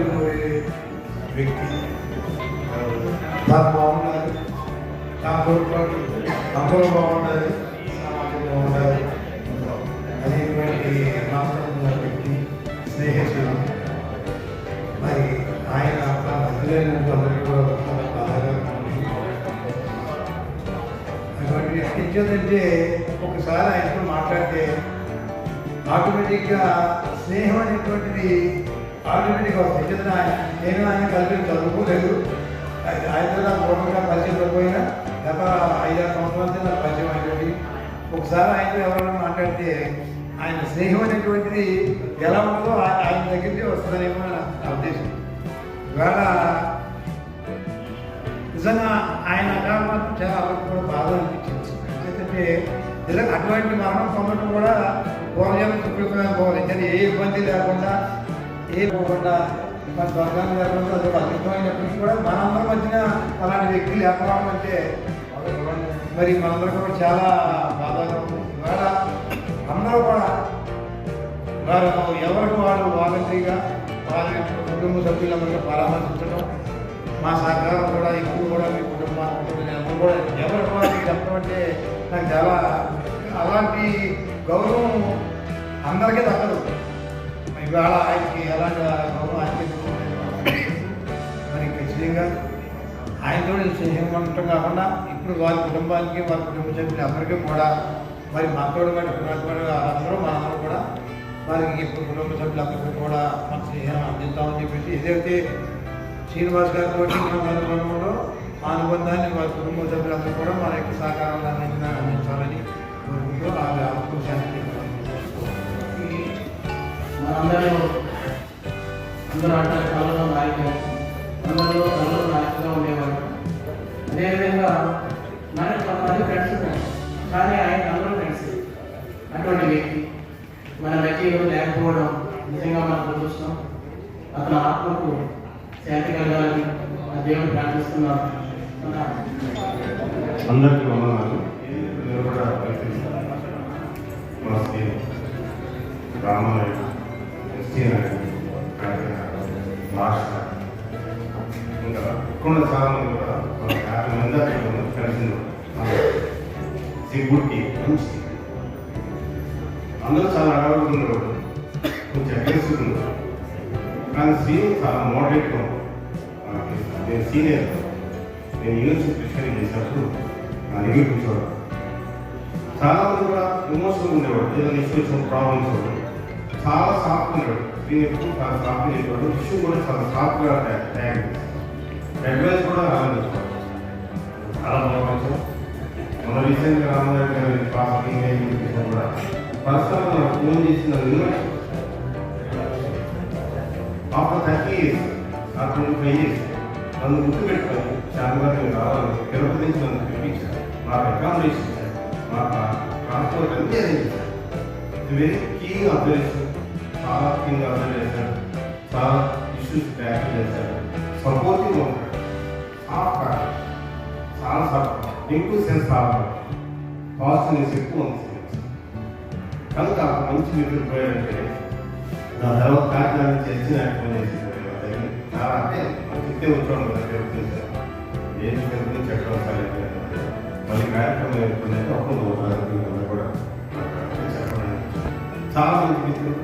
అందరూ వ్యక్తి తను బాగుండాలి నా పాటు అందరూ బాగుండాలి సమాజం బాగుండాలి అనేటువంటి నమ్మకం వ్యక్తి స్నేహితులు మరి ఆయన తన మధ్యలో కూడా చాలా బాధగా ఉంది. అటువంటి ఏంటంటే ఒకసారి ఆయనతో మాట్లాడితే ఆటోమేటిక్గా స్నేహం అనేటువంటిది ఆటోమేటిక్గా ఎందుకంటే ఆయన నేను ఆయన కలిపి చదువుకోలేదు. ఆయన- ఆయనతో నాకు పూర్వంగా పరిచయం పడిపోయినా గత ఐదారు సంవత్సరాల నుంచి నాకు పరిచయం అయినటువంటి ఒకసారి ఆయనతో ఎవరైనా మాట్లాడితే ఆయన స్నేహం అనేటువంటిది ఎలా ఉందో ఆయన దగ్గరికి వస్తుందనేమో నా ఉద్దేశం. ఇవాళ నిజంగా ఆయన అకారణం మాత్రం చాలా కూడా బాధ అనిపించింది. ఎందుకంటే నిజంగా అటువంటి మరణం పొందడం కూడా పూర్వజన్మ సుఖమైన పోవాలి ఎందుకంటే ఏ ఇబ్బంది లేకుండా ఏ మన స్వర్గాన్ని లేకుండా అది కూడా మనందరి మధ్యన అలాంటి వ్యక్తి లేకపోవడం అంటే మరి మనందరూ కూడా చాలా బాధగా ఉంది. ఇవాళ అందరూ కూడా వారు ఎవరికి వారు వాలంటరీగా వాళ్ళ కుటుంబ సభ్యులందరూ పరామర్శించడం మా సహకారం కూడా ఎక్కువ కూడా మీ కుటుంబాన్ని అందరూ కూడా ఎవరికి వారికి చెప్పడం అంటే నాకు చాలా అలాంటి గౌరవం అందరికీ దక్కదు. ఇవాళ ఆయనకి ఎలాంటి గౌరవం ఆయనకి మరి ఖచ్చితంగా ఆయనతో స్నేహం ఉండటం కాకుండా ఇప్పుడు వారి కుటుంబానికి వారి కుటుంబ సభ్యులు అందరికీ కూడా మరి మాతోడు కూడా అందరూ మనందరూ కూడా వారికి ఇప్పుడు కుటుంబ సభ్యులందరికీ కూడా మన స్నేహం అందిస్తామని చెప్పేసి ఏదైతే శ్రీనివాస్ గారితో కూడా అనుబంధంలో ఆ అనుబంధాన్ని వారి కుటుంబ సభ్యులందరూ కూడా మన యొక్క సహకారాన్ని అందించాలని కోరుకుంటూ ఆ ఆత్మశాంతి అందరూ అందరూ అంటారు కళలో నాయకులు అందరూ కళలో నాయకులుగా ఉండేవారు. అదేవిధంగా మనకి కొంతమంది ఫ్రెండ్స్ ఉన్నారు. కానీ ఆయన అందరూ ఫ్రెండ్స్ అటువంటి వ్యక్తి మన మధ్య లేకపోవడం నిజంగా మనం దురదృష్టం. అతని ఆత్మకు శాంతి కలగాలని ఆ దేవుడు ప్రార్థిస్తున్నాం అందరికీ వందనాలు. నేను కూడా ప్రయత్నిస్తాను మా శ్రీ రామాలయం భాష ఇంకా ఇక్కడ చాలా కూడా యాభై మంది అక్కడ ఉన్నారు, మంచి అందరూ చాలా అడవులు కొంచెం అగ్రెసివ్ ఉన్నారు కానీ సీన్ చాలా మోడరేట్గా నేను సీనియర్ నేను యూనివర్సిటీ ప్రిపేర్ చేసినప్పుడు నా దగ్గర కూర్చోవడం చాలా మంది కూడా ఎమోషనల్ ఉండేవాడు ఏదైనా ఇష్యూస్ ప్రాబ్లమ్స్ ఉండేవాడు చాలా సాఫ్ట్వేర్ నేను ఎప్పుడు చాలా సాఫ్ట్వేర్ చేసేవాడు ఇష్యూ కూడా చాలా సాఫ్ట్గా ట్యాగ్ అడ్వైస్ కూడా ఆనందించేవాడు చాలా బాగుంది. మన రీసెంట్గా రామగారి గారి పాసింగ్ అయ్యి కూడా పర్సనల్ నాకు ఫోన్ చేసిన ఆఫ్టర్ థర్టీ ఇయర్స్ ఆ ట్వంటీ ఫైవ్ ఇయర్స్. నన్ను గుర్తుపెట్టుకొని చాలా నేను రావాలి. తిరుపతి నుంచి నన్ను పిలిపించాను నాకు అకామిడేషన్ ఇచ్చారు నాకు ట్రాన్స్పోర్ట్ అన్నీ అరేంజ్ వెరీ కీ అబ్జర్వేషన్ చాలా కీన్ అర్థం చేశారు చాలా ఇష్యూస్ ట్యాకిల్ చేశారు సపోర్టివ్ ఉంటాడు. సాఫ్ట్ చాలా సాఫ్ట్ ఇంకూ సెన్స్ సాఫ్ట్ పాజిటివ్నెస్ ఎక్కువ ఉంది కనుక మంచి మిత్రుడు పోయాడంటే నా తర్వాత కార్యక్రమం చేసి నాకు ఫోన్ చేసింది చాలా అంటే చెప్తే వచ్చాను కదా చెప్తుంది ఏం చెప్తుంది చెప్పడం సరే మళ్ళీ కార్యక్రమం ఎప్పుడైతే అప్పుడు కూడా చాలా మంచి మిత్రులు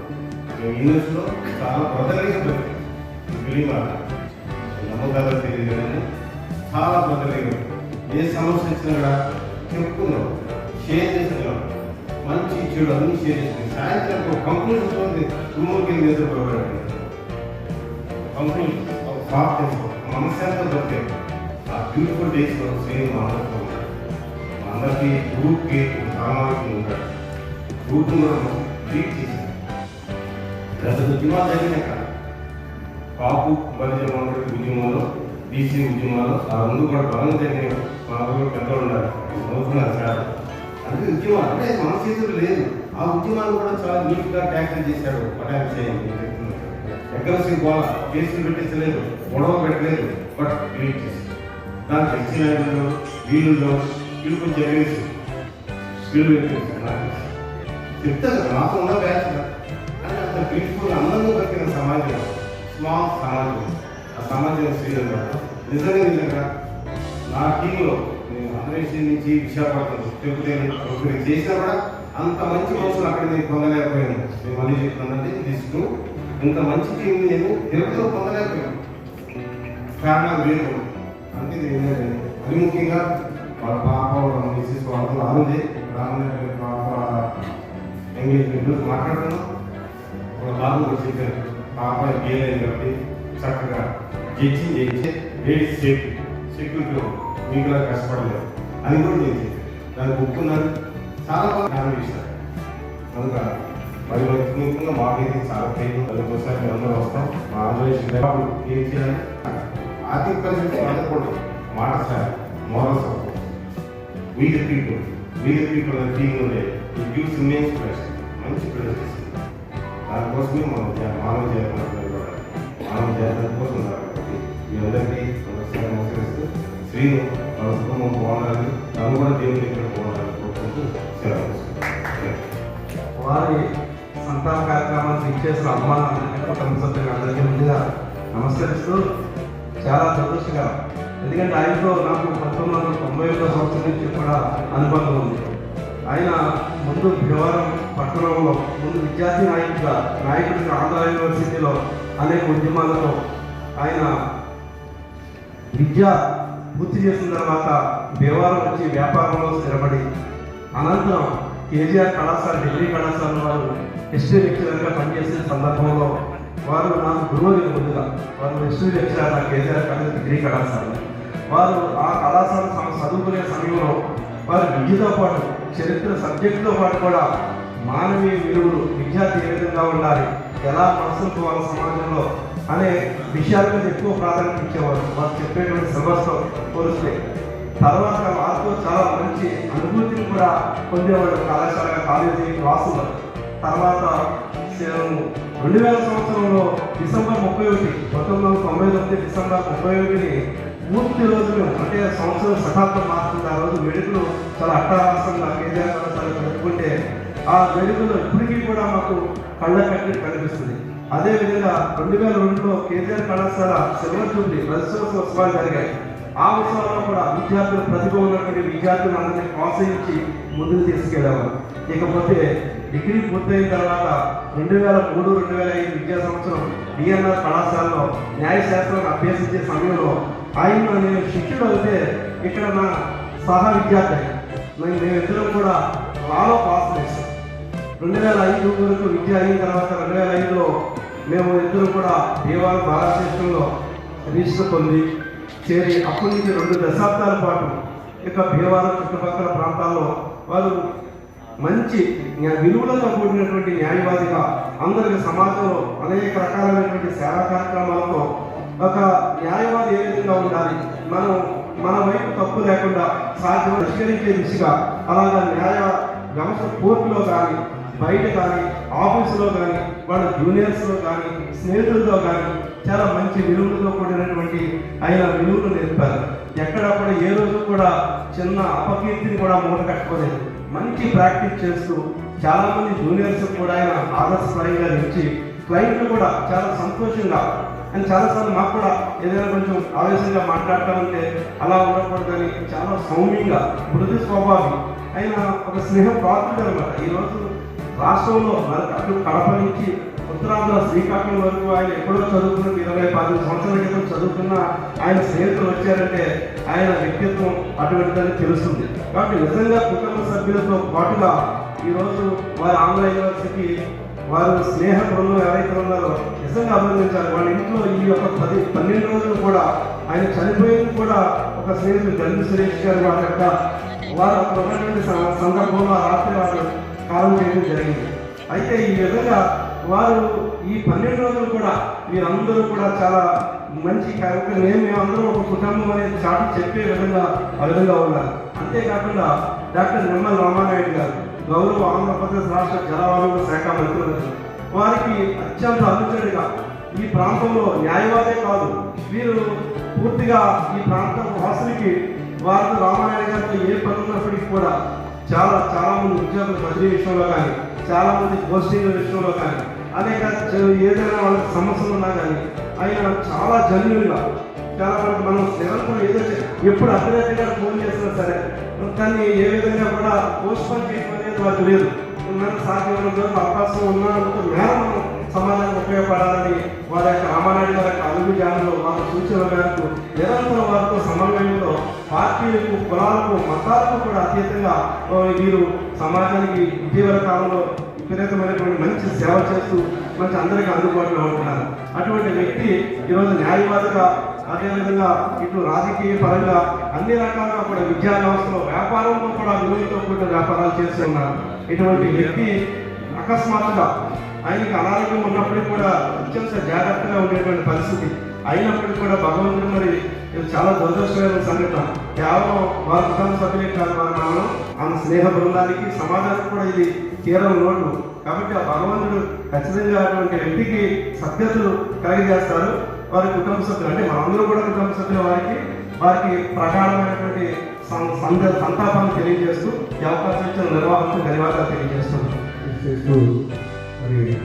మేము యూనివర్స్లో చాలా బ్రదర్గా బిలీవ్ నమ్మకాలు తెలియదు కానీ చాలా బ్రదర్గా ఏ సమస్య వచ్చినా కూడా చెప్పుకున్నాం షేర్ చేస్తున్నాం. మంచి చెడు అన్ని షేర్ చేస్తున్నాం. సాయంత్రం ఒక కంక్లూజన్ ఉంది. రూమ్కి వెళ్ళి నిద్రపోయాడు కంక్లూజన్ ఒక సాఫ్ట్ మనశ్శాంతం దొరికే ఆ బ్యూటిఫుల్ డేస్లో సేమ్ అందరితో ఉంటాడు. అందరికీ గ్రూప్కి సామాజిక ఉంటాడు. గ్రూప్ మనం ట్రీట్ చేసి గత ఉద్యమాలు జరిగినాయి కాదు. కాపు బలిజ ఉద్యమంలో బీసీ ఉద్యమాలు ఆ రెండు కూడా బలంగా జరిగినాయి మా ఊళ్ళో పెద్దలు ఉన్నారు నవ్వుతున్నారు సార్ అందుకే ఉద్యమాలు అంటే మన చేతులు లేదు. ఆ ఉద్యమాలు కూడా చాలా నీట్గా ట్యాకిల్ చేశాడు పటాక్ చేయండి అగ్రెసివ్ గోళ కేసులు పెట్టించలేదు గొడవ పెట్టలేదు బట్ క్రియేట్ చేశాడు దానికి తెలిసిన వీళ్ళు వీళ్ళు కొంచెం ఎగరేసి వీళ్ళు చెప్తారు కదా మాకు ఉన్న బ్యాచ్ కానీ బ్యూటిఫుల్ అందంగా దొరికిన సమాజం స్మాల్ సమాజం. ఆ సమాజం శ్రీలంక నిజంగా నిజంగా నా టీంలో నేను ఆంధ్రప్రదేశ్ నుంచి విశాఖపట్నం తిరుపతి ఒకరికి చేసినా కూడా అంత మంచి మనుషులు అక్కడ నేను పొందలేకపోయాను. నేను మళ్ళీ చెప్తానండి లిస్టు ఇంత మంచి టీం నేను తిరుపతిలో పొందలేకపోయాను. కారణాలు వేరు. అంటే నేను అది ముఖ్యంగా వాళ్ళ పాప వాళ్ళ మిసెస్ వాళ్ళతో రానుంది రానుంది పాప ఎంగేజ్మెంట్ మాట్లాడుతున్నాం. వాళ్ళ బాబు కూడా చెప్పారు. పాప గేలేదు కాబట్టి చక్కగా జడ్జి చేయించి లేడీస్ సేఫ్టీ సెక్యూరిటీలో మీకు కష్టపడలేదు. అది కూడా నేను చెప్పాను. దానికి ఒప్పుకున్నారు చాలా బాగా హ్యాండిల్ చేశారు. కనుక మరి ముఖ్యంగా మాకైతే చాలా ప్రేమ. దానికోసారి మేము అందరూ వస్తాం. మా ఆంధ్రప్రదేశ్ ఏం చేయాలి? ఆర్థిక పరిస్థితి అందకూడదు మాట sir moral support we the people we the people అనే టీమ్ ఉండే ఈ గివ్స్ ఇమేజ్ ప్రెస్ దానికోసమే మనం మానవ జాతి మానవ జాతి కోసం కాబట్టి మీ అందరికీ నమస్కారం నమస్కరిస్తూ స్త్రీలు వాళ్ళ కుటుంబం బాగుండాలని తను కూడా దేవుని ఇక్కడ బాగుండాలని కోరుకుంటూ సెలవు వారి సంతాన కార్యక్రమానికి ఇచ్చేసిన అమ్మానాన్నకి కుటుంబ సభ్యులు అందరికీ ముందుగా నమస్కరిస్తూ చాలా సంతోషంగా ఎందుకంటే ఆయనతో నాకు పంతొమ్మిది వందల తొంభై ఒకటో సంవత్సరం నుంచి కూడా అనుబంధం ఉంది. ఆయన ముందు భీమవరం పట్టణంలో ముందు విద్యార్థి నాయకుడిగా నాయకుడిగా ఆంధ్ర యూనివర్సిటీలో అనేక ఉద్యమాలతో ఆయన విద్య పూర్తి చేసిన తర్వాత భీమవరం వచ్చి వ్యాపారంలో స్థిరపడి అనంతరం కేజీఆర్ కళాశాల డిగ్రీ కళాశాల వారు హిస్టరీ లెక్చరర్గా పనిచేసే సందర్భంలో వారు నాకు గురువులు ముందుగా వారు హిస్టరీ లెక్చరర్ నా కేజీఆర్ కళాశాల డిగ్రీ కళాశాల. వారు ఆ కళాశాల తమ చదువుకునే సమయంలో వారు విద్యతో పాటు చరిత్ర సబ్జెక్టుతో పాటు కూడా మానవీయ విలువలు విద్యార్థి ఏ విధంగా ఉండాలి ఎలా మనసుకోవాలి సమాజంలో అనే విషయాల మీద ఎక్కువ ప్రాధాన్యత ఇచ్చేవారు. వారు చెప్పేటువంటి సిలబస్తో పోలిస్తే తర్వాత వారితో చాలా మంచి అనుభూతిని కూడా పొందేవాడు కళాశాల కాలేజీ క్లాసులు తర్వాత రెండు వేల సంవత్సరంలో డిసెంబర్ ముప్పై ఒకటి పంతొమ్మిది వందల తొంభై తొమ్మిది డిసెంబర్ ముప్పై ఒకటిని పూర్తి రోజులు అంటే సంవత్సరం శతాబ్దం మారుతుంది. ఆ రోజు వేడుకలు చాలా అట్టహాసంగా కేజీఆర్ చాలా జరుపుకుంటే ఆ వేడుకలు ఇప్పటికీ కూడా మాకు కళ్ళ కట్టి కనిపిస్తుంది. అదేవిధంగా రెండు వేల రెండులో కేజీఆర్ కళాశాల సిల్వర్ జూబ్లీ రజతోత్సవ ఉత్సవాలు జరిగాయి. ఆ ఉత్సవాల్లో కూడా విద్యార్థులు ప్రతిభ ఉన్నటువంటి విద్యార్థులు అందరినీ ప్రోత్సహించి ముందుకు తీసుకెళ్ళేవారు ఇకపోతే డిగ్రీ పూర్తయిన తర్వాత రెండు వేల మూడు రెండు వేల ఐదు విద్యా సంవత్సరం డిఎన్ఆర్ కళాశాలలో న్యాయశాస్త్రం అభ్యసించే సమయంలో ఆయన నేను శిష్యుడు అయితే ఇక్కడ నా సహా విద్యార్థి. మేము మేమిద్దరం కూడా లాలో పాస్ చేస్తాం రెండు వేల ఐదు వరకు విద్య అయిన తర్వాత రెండు వేల ఐదులో మేము ఇద్దరు కూడా దేవాల భారతదేశంలో రిజిస్టర్ పొంది చేరి అప్పటి నుంచి రెండు దశాబ్దాల పాటు ఇక భీమవరం చుట్టుపక్కల ప్రాంతాల్లో వారు మంచి విలువలతో కూడినటువంటి న్యాయవాదిగా అందరికి సమాజంలో అనేక రకాలైనటువంటి సేవా కార్యక్రమాలతో ఒక న్యాయవాది ఏ విధంగా ఉండాలి? మనం మన వైపు తప్పు లేకుండా సాధ్యం పరిష్కరించే దిశగా అలాగా న్యాయ వ్యవస్థ కోర్టులో కానీ బయట కానీ ఆఫీసులో కానీ వాళ్ళ జూనియర్స్లో కానీ స్నేహితులతో కానీ చాలా మంచి విలువలతో కూడినటువంటి ఆయన విలువలు నేర్పారు. ఎక్కడ కూడా ఏ రోజు కూడా చిన్న అపకీర్తిని కూడా మూట కట్టుకోలేదు. మంచి ప్రాక్టీస్ చేస్తూ చాలామంది జూనియర్స్ కూడా ఆయన ఆదర్శప్రాయంగా నిలిచి క్లయింట్లు కూడా చాలా సంతోషంగా అండ్ చాలాసార్లు మాకు కూడా ఏదైనా కొంచెం ఆవేశంగా మాట్లాడటం అంటే అలా ఉండకూడదని చాలా సౌమ్యంగా మృదు స్వభావం ఆయన ఒక స్నేహ పాత్రుడు అనమాట ఈరోజు రాష్ట్రంలో అటు కడప నుంచి ఉత్తరాంధ్ర శ్రీకాకుళం వరకు ఆయన ఎప్పుడో చదువుకున్న ఇరవై పది సంవత్సరాల క్రితం చదువుకున్న ఆయన స్నేహితులు వచ్చారంటే ఆయన వ్యక్తిత్వం అటువంటిదని తెలుస్తుంది. కాబట్టి నిజంగా కుటుంబ సభ్యులతో పాటుగా ఈరోజు వారి ఆంధ్ర యూనివర్సిటీ వారు స్నేహ బృందం ఎవరైతే ఉన్నారో నిజంగా అభినందించాలి. వాళ్ళ ఇంట్లో ఈ యొక్క పది పన్నెండు రోజులు కూడా ఆయన చనిపోయింది కూడా ఒక స్నేహితుడు గంధి సురేష్ గారు వాళ్ళ యొక్క వారు అక్కడ ఉన్నటువంటి సందర్భంలో రాత్రి వారు కాలం చేయడం జరిగింది. అయితే ఈ విధంగా వారు ఈ పన్నెండు రోజులు కూడా మీరందరూ కూడా చాలా మంచి కార్యక్రమం. మేము మేమందరం ఒక కుటుంబం అనేది చాటు చెప్పే విధంగా ఆ విధంగా ఉన్నారు అంతేకాకుండా డాక్టర్ నిమ్మల రామానాయుడు గారు గౌరవ ఆంధ్రప్రదేశ్ రాష్ట్ర జలవనరుల శాఖ మంత్రులు వారికి అత్యంత అనుచరుడిగా ఈ ప్రాంతంలో న్యాయవాదే కాదు వీరు పూర్తిగా ఈ ప్రాంతం వాసులకి వారితో రామానాయుడు గారితో ఏ పనున్నప్పటికీ కూడా చాలా చాలా మంది ఉద్యోగులు బదిలీ విషయంలో కానీ చాలా మంది పోస్టింగ్ల విషయంలో కానీ అనేక ఏదైనా వాళ్ళకి సమస్యలు ఉన్నా కానీ ఆయన చాలా జన్యులుగా చాలా వరకు మనం నిరంతరం ఏదో ఎప్పుడు అర్ధరాత్రి గారు ఫోన్ చేసినా సరే కానీ ఏ విధంగా కూడా పోస్ట్ పోన్ చేయడం అనేది వాళ్ళకి లేదు. మనం సాధ్యమైన అవకాశం ఉన్నంత మేర మనం సమాజానికి ఉపయోగపడాలని వారి యొక్క రామానాయుడు గారి యొక్క అడుగు జాడలో వారి సూచనల మేరకు నిరంతరం వారితో సమన్వయంతో జాతీయులకు కులాలకు మతాలకు కూడా అతీతంగా వీరు సమాజానికి ఇటీవల కాలంలో విపరీతమైనటువంటి మంచి సేవ చేస్తూ మంచి అందరికీ అందుబాటులో ఉంటున్నారు. అటువంటి వ్యక్తి ఈరోజు న్యాయవాదిగా అదేవిధంగా ఇటు రాజకీయ పరంగా అన్ని రకాలుగా కూడా విద్యా వ్యవస్థలో వ్యాపారంలో కూడా విలువలతో కూడిన వ్యాపారాలు చేస్తూ ఉన్నారు. ఇటువంటి వ్యక్తి అకస్మాత్తుగా ఆయనకి అనారోగ్యం ఉన్నప్పటికీ కూడా అత్యంత జాగ్రత్తగా ఉండేటువంటి పరిస్థితి. అయినప్పటికీ కూడా భగవంతుడు మరి ఇది చాలా దురదృష్టమైన సంఘటన. కేవలం వారి కుటుంబ సభ్యులే కాదు వారి మనం ఆమె స్నేహ బృందానికి సమాజానికి కూడా ఇది తీరం లోటు. కాబట్టి ఆ భగవంతుడు ఖచ్చితంగా అటువంటి వ్యక్తికి సభ్యతలు కలిగజేస్తారు. వారి కుటుంబ సభ్యులు అంటే మనందరూ కూడా కుటుంబ సభ్యుల వారికి వారికి ప్రగాఢమైనటువంటి సంద- సంతాపాన్ని తెలియజేస్తూ ఈ అవకాశం ఇచ్చిన నిర్వాహకులకు ధన్యవాదాలు తెలియజేస్తున్నాం మరి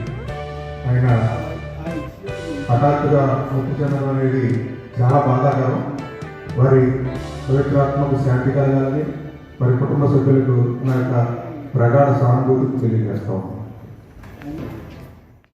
ఆయన హఠాత్తుగా మృతి చెందడం అనేది చాలా బాధాకరం. వారి పవిత్రాత్మకు శాంతి కలగాలని వారి కుటుంబ సభ్యులకు నా యొక్క ప్రగాఢ సానుభూతి తెలియజేస్తాం